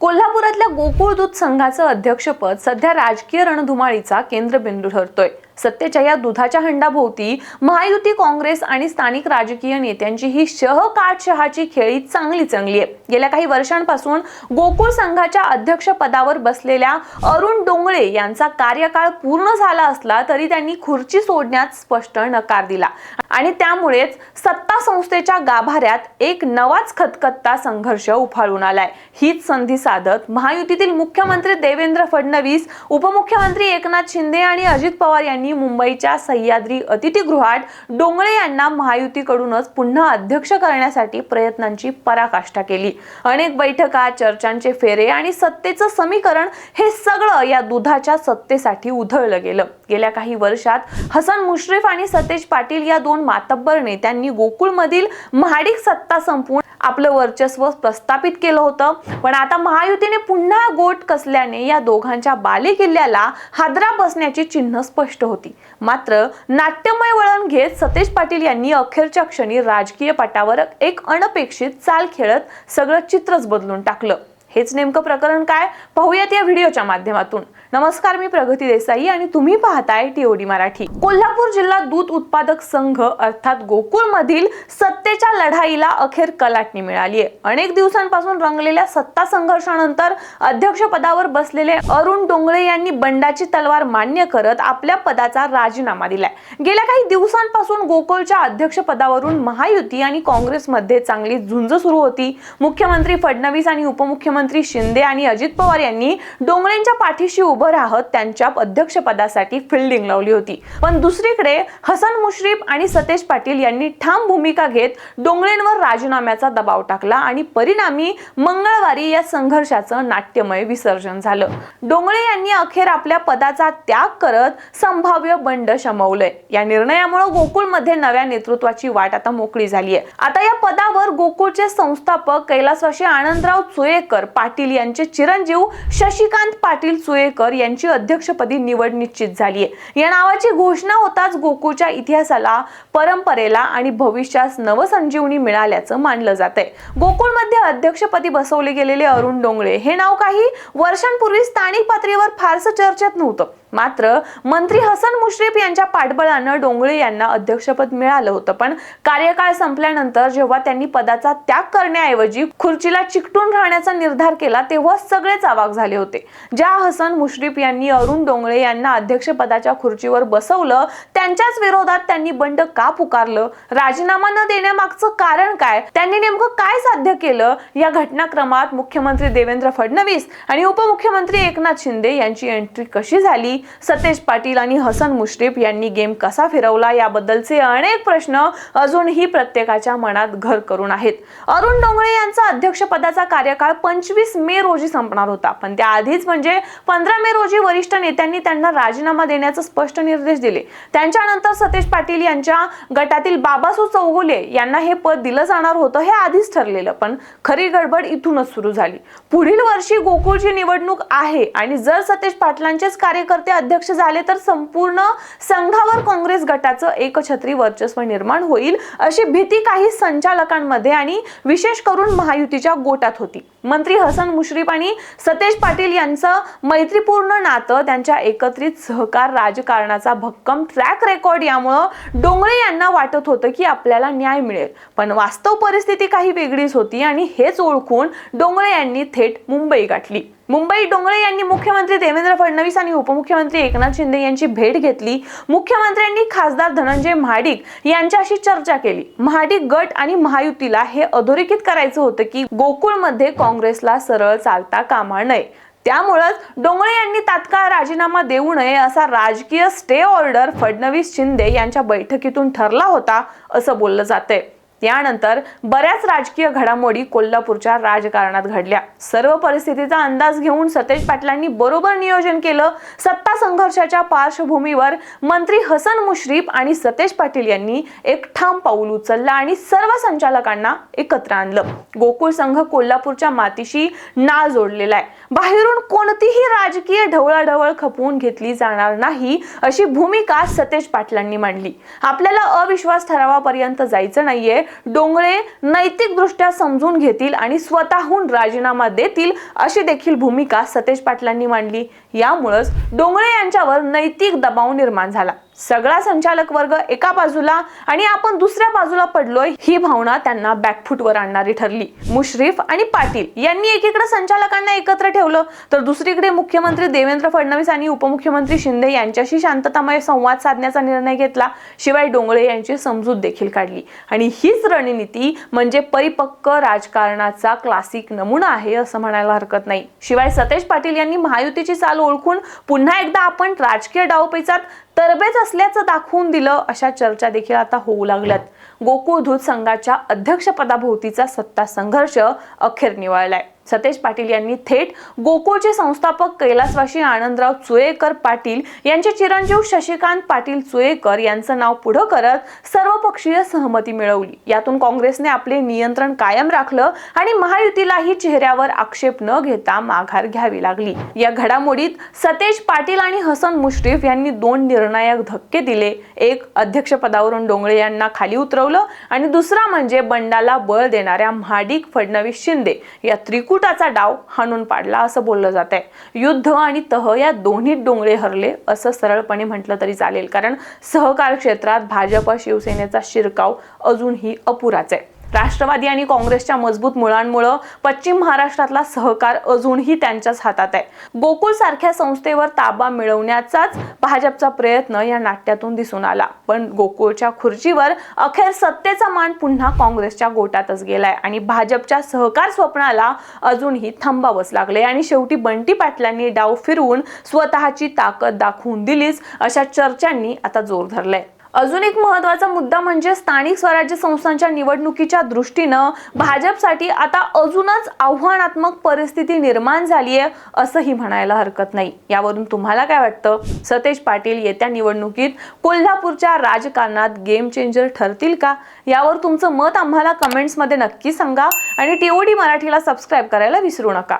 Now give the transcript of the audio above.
कोल्हापुरातल्या गोकुळ दूध संघाचं अध्यक्षपद सध्या राजकीय रणधुमाळीचा केंद्रबिंदू ठरतोय. सत्तेच्या या दुधाच्या हंडाभोवती महायुती काँग्रेस आणि स्थानिक राजकीय नेत्यांची ही शह काटशहाची खेळी चांगली चांगली आहे. गेल्या काही वर्षांपासून गोकुळ संघाच्या अध्यक्षपदावर बसलेल्या अरुण डोंगळे यांचा कार्यकाळ पूर्ण झाला असला तरी त्यांनी खुर्ची सोडण्यात स्पष्ट नकार दिला. आणि त्यामुळेच सत्ता संस्थेच्या गाभाऱ्यात एक नवाच खतखत्ता संघर्ष उफाळून आलाय. हीच संधी साधत महायुतीतील मुख्यमंत्री देवेंद्र फडणवीस उपमुख्यमंत्री एकनाथ शिंदे आणि अजित पवार यांनी मुंबईच्या सह्याद्री अतिथीगृहात डोंगळे यांना महायुतीकडूनच पुन्हा अध्यक्ष करण्यासाठी प्रयत्नांची पराकाष्ठा केली. अनेक बैठका चर्चांचे फेरे आणि सत्तेचं समीकरण हे सगळं या दुधाच्या सत्तेसाठी उधळलं गेलं. गेल्या काही वर्षात हसन मुश्रीफ आणि सतेज पाटील या दोन मातब्बर नेत्यांनी गोकुळमधील महाडिक सत्ता संपून आपलं वर्चस्व प्रस्थापित केलं होतं. पण आता महायुतीने पुन्हा गोट कसल्याने या दोघांच्या बालेकिल्ल्याला हादरा बसण्याची चिन्ह स्पष्ट होती. मात्र नाट्यमय वळण घेत सतेज पाटील यांनी अखेरच्या क्षणी राजकीय पटावर एक अनपेक्षित चाल खेळत सगळं चित्रच बदलून टाकलं. हेच नेमकं प्रकरण काय? पाहूयात या व्हिडिओच्या माध्यमातून. नमस्कार मी प्रगती देसाई आणि तुम्ही पाहताय टीओडी मराठी. कोल्हापूर जिल्हा दूध उत्पादक संघ अर्थात गोकुळ मधील सत्तेच्या लढाईला अखेर कलाटणी मिळाली आहे अनेक दिवसांपासून रंगलेल्या सत्ता संघर्षानंतर अध्यक्षपदावर बसलेले अरुण डोंगळे यांनी बंडाची तलवार मान्य करत आपल्या पदाचा राजीनामा दिलाय. गेल्या काही दिवसांपासून गोकुळच्या अध्यक्षपदावरून महायुती आणि काँग्रेसमध्ये चांगली झुंज सुरू होती. मुख्यमंत्री फडणवीस आणि उपमुख्यमंत्री शिंदे आणि अजित पवार यांनी डोंगळेंच्या पाठीशी उभं राहत त्यांच्या अध्यक्षपदासाठी फिल्डिंग लावली होती. पण दुसरीकडे हसन मुश्रीफ आणि सतेज पाटील यांनी ठाम भूमिका घेत डोंगळेंवर राजीनाम्याचा दबाव टाकला आणि परिणामी मंगळवारी या संघर्षाचं नाट्यमय विसर्जन झालं. डोंगळे यांनी अखेर आपल्या पदाचा त्याग करत संभाव्य बंड शमवलंय. या निर्णयामुळे गोकुळमध्ये नव्या नेतृत्वाची वाट आता मोकळी झाली आहे आता या पदावर गोकुळचे संस्थापक कैलासवासी आनंदराव चुयेकर पाटील यांचे चिरंजीव शशिकांत पाटील सुयेकर यांची अध्यक्षपदी निवड निश्चित झाली आहे या नावाची घोषणा होताच गोकुळच्या इतिहासाला परंपरेला आणि भविष्यास नवसंजीवनी मिळाल्याचं मानलं जात आहे गोकुळमध्ये अध्यक्षपदी बसवले गेलेले अरुण डोंगळे हे नाव काही वर्षांपूर्वी स्थानिक पातळीवर फारसं चर्चेत नव्हतं. मात्र मंत्री हसन मुश्रीफ यांच्या पाठबळानं डोंगळे यांना अध्यक्षपद मिळालं होतं. पण कार्यकाळ संपल्यानंतर जेव्हा त्यांनी पदाचा त्याग करण्याऐवजी खुर्चीला चिकटून राहण्याचा निर्धार केला तेव्हा सगळेच आवाक झाले होते. ज्या हसन मुश्रीफ यांनी अरुण डोंगळे यांना अध्यक्षपदाच्या खुर्चीवर बसवलं त्यांच्याच विरोधात त्यांनी बंड का पुकारलं? राजीनामा न देण्यामागचं कारण काय? त्यांनी नेमकं काय साध्य केलं? या घटनाक्रमात मुख्यमंत्री देवेंद्र फडणवीस आणि उपमुख्यमंत्री एकनाथ शिंदे यांची एंट्री कशी झाली? सतेज पाटील आणि हसन मुश्रीफ यांनी गेम कसा फिरवला याबद्दलचे अनेक प्रश्न अजूनही प्रत्येकाच्या मनात घर करून आहेत. अरुण डोंगळे यांचा अध्यक्षपदाचा कार्यकाळ पंचवीस मे रोजी संपणार होता. पण त्याआधीच म्हणजे पंधरा मे रोजी वरिष्ठ नेत्यांनी त्यांना राजीनामा देण्याचे स्पष्ट निर्देश दिले. त्यांच्यानंतर सतेज पाटील यांच्या गटातील बाबासू चौगुले यांना हे पद दिलं जाणार होतं हे आधीच ठरलेलं. पण खरी गडबड इथूनच सुरू झाली. पुढील वर्षी गोकुळची निवडणूक आहे आणि जर सतेज पाटलांचेच कार्यकर्ते अध्यक्ष झाले तर संपूर्ण संघावर काँग्रेस गटाचं एकछत्री वर्चस्व निर्माण होईल अशी भीती काही संचालकांमध्ये आणि विशेष करून महायुतीच्या गोटात होती. मंत्री हसन मुश्रीफ आणि सतेज पाटील यांचं मैत्रीपूर्ण नातं त्यांच्या एकत्रित सहकार राजकारणाचा भक्कम ट्रॅक रेकॉर्ड यामुळं डोंगळे यांना वाटत होतं की आपल्याला न्याय मिळेल. पण वास्तव परिस्थिती काही वेगळीच होती आणि हेच ओळखून डोंगळे यांनी थेट मुंबई गाठली. मुंबई डोंगळे यांनी मुख्यमंत्री देवेंद्र फडणवीस आणि उपमुख्यमंत्री एकनाथ शिंदे यांची भेट घेतली. मुख्यमंत्र्यांनी खासदार धनंजय महाडिक यांच्याशी चर्चा केली. महाडिक गट आणि महायुतीला हे अधोरेखित करायचं होतं की गोकुळमध्ये काँग्रेसला सरळ चालता कामा नये. त्यामुळंच डोंगळे यांनी तात्काळ राजीनामा देऊ नये असा राजकीय स्टे ऑर्डर फडणवीस शिंदे यांच्या बैठकीतून ठरला होता असं बोललं जातंय. त्यानंतर बऱ्याच राजकीय घडामोडी कोल्हापूरच्या राजकारणात घडल्या. सर्व परिस्थितीचा अंदाज घेऊन सतेज पाटलांनी बरोबर नियोजन केलं. सत्ता संघर्षाच्या पार्श्वभूमीवर मंत्री हसन मुश्रीफ आणि सतेज पाटील यांनी एक ठाम पाऊल उचललं आणि सर्व संचालकांना एकत्र आणलं. गोकुळ संघ कोल्हापूरच्या मातीशी नाळ जोडलेला आहे. बाहेरून कोणतीही राजकीय ढवळाढवळ खपवून घेतली जाणार नाही अशी भूमिका सतेज पाटलांनी मांडली. आपल्याला अविश्वास ठरावापर्यंत जायचं नाहीये. डोंगळे नैतिकदृष्ट्या समजून घेतील आणि स्वतःहून राजीनामा देतील अशी देखील भूमिका सतेज पाटलांनी मांडली. यामुळंच डोंगळे यांच्यावर नैतिक दबाव निर्माण झाला. सगळा संचालक वर्ग एका बाजूला आणि आपण दुसऱ्या बाजूला पडलोय ही भावना त्यांना बॅकफुटवर आणणारी ठरली. मुश्रीफ आणि पाटील यांनी एकीकडे संचालकांना एकत्र ठेवलं तर दुसरीकडे मुख्यमंत्री देवेंद्र फडणवीस आणि उपमुख्यमंत्री शिंदे यांच्याशी शांततामय संवाद साधण्याचा निर्णय घेतला. शिवाय डोंगळे यांची समजूत देखील काढली. आणि हीच रणनीती म्हणजे परिपक्व राजकारणाचा क्लासिक नमुना आहे असं म्हणायला हरकत नाही. शिवाय सतेज पाटील यांनी महायुतीची चाल ओळखून पुन्हा एकदा आपण राजकीय डावपेचात तरबेज असल्याचं दाखवून दिलं अशा चर्चा देखील आता होऊ लागल्यात. गोकुळ दूध संघाच्या अध्यक्षपदाभोवतीचा सत्ता संघर्ष अखेर निवळलाय. सतेज पाटील यांनी थेट गोकुळचे संस्थापक कैलासवाशी आनंदराव चुयेकर पाटील यांचे चिरंजीव शशिकांत पाटील चुयेकर यांचं नाव पुढं करत सर्वपक्षीय सहमती मिळवली. यातून काँग्रेसने आपले नियंत्रण कायम राखलं आणि महायुतीलाही चेहऱ्यावर आक्षेप न घेता माघार घ्यावी लागली. या घडामोडीत सतेज पाटील आणि हसन मुश्रीफ यांनी दोन निर्णायक धक्के दिले. एक अध्यक्षपदावरून डोंगळे यांना खाली उतरवलं आणि दुसरा म्हणजे बंडाला बळ देणाऱ्या महाडिक फडणवीस शिंदे. या त्रिकुटाचा डाव हाणून पाडला असं बोललं जात आहे युद्ध आणि तह या दोन्ही डोंगळे हरले असं सरळपणे म्हटलं तरी चालेल. कारण सहकार क्षेत्रात भाजप शिवसेनेचा शिरकाव अजूनही अपुराच आहे. राष्ट्रवादी आणि काँग्रेसच्या मजबूत मुळांमुळं पश्चिम महाराष्ट्रातला सहकार अजूनही त्यांच्याच हातात आहे. गोकुळ सारख्या संस्थेवर ताबा मिळवण्याचाच भाजपचा प्रयत्न या नाट्यातून दिसून आला. पण गोकुळच्या खुर्चीवर अखेर सत्तेचा मान पुन्हा काँग्रेसच्या गोटातच गेलाय आणि भाजपच्या सहकार स्वप्नाला अजूनही थांबावंच लागले आणि शेवटी बंटी पाटलांनी डाव फिरवून स्वतःची ताकद दाखवून दिलीच अशा चर्चांनी आता जोर धरलाय. अजून एक महत्त्वाचा मुद्दा म्हणजे स्थानिक स्वराज्य संस्थांच्या निवडणुकीच्या दृष्टीनं भाजपसाठी आता अजूनच आव्हानात्मक परिस्थिती निर्माण झाली आहे असंही म्हणायला हरकत नाही. यावरून तुम्हाला काय वाटतं? सतेज पाटील येत्या निवडणुकीत कोल्हापूरच्या राजकारणात गेम चेंजर ठरतील का? यावर तुमचं मत आम्हाला कमेंट्समध्ये नक्की सांगा आणि टीओडी मराठीला सबस्क्राईब करायला विसरू नका.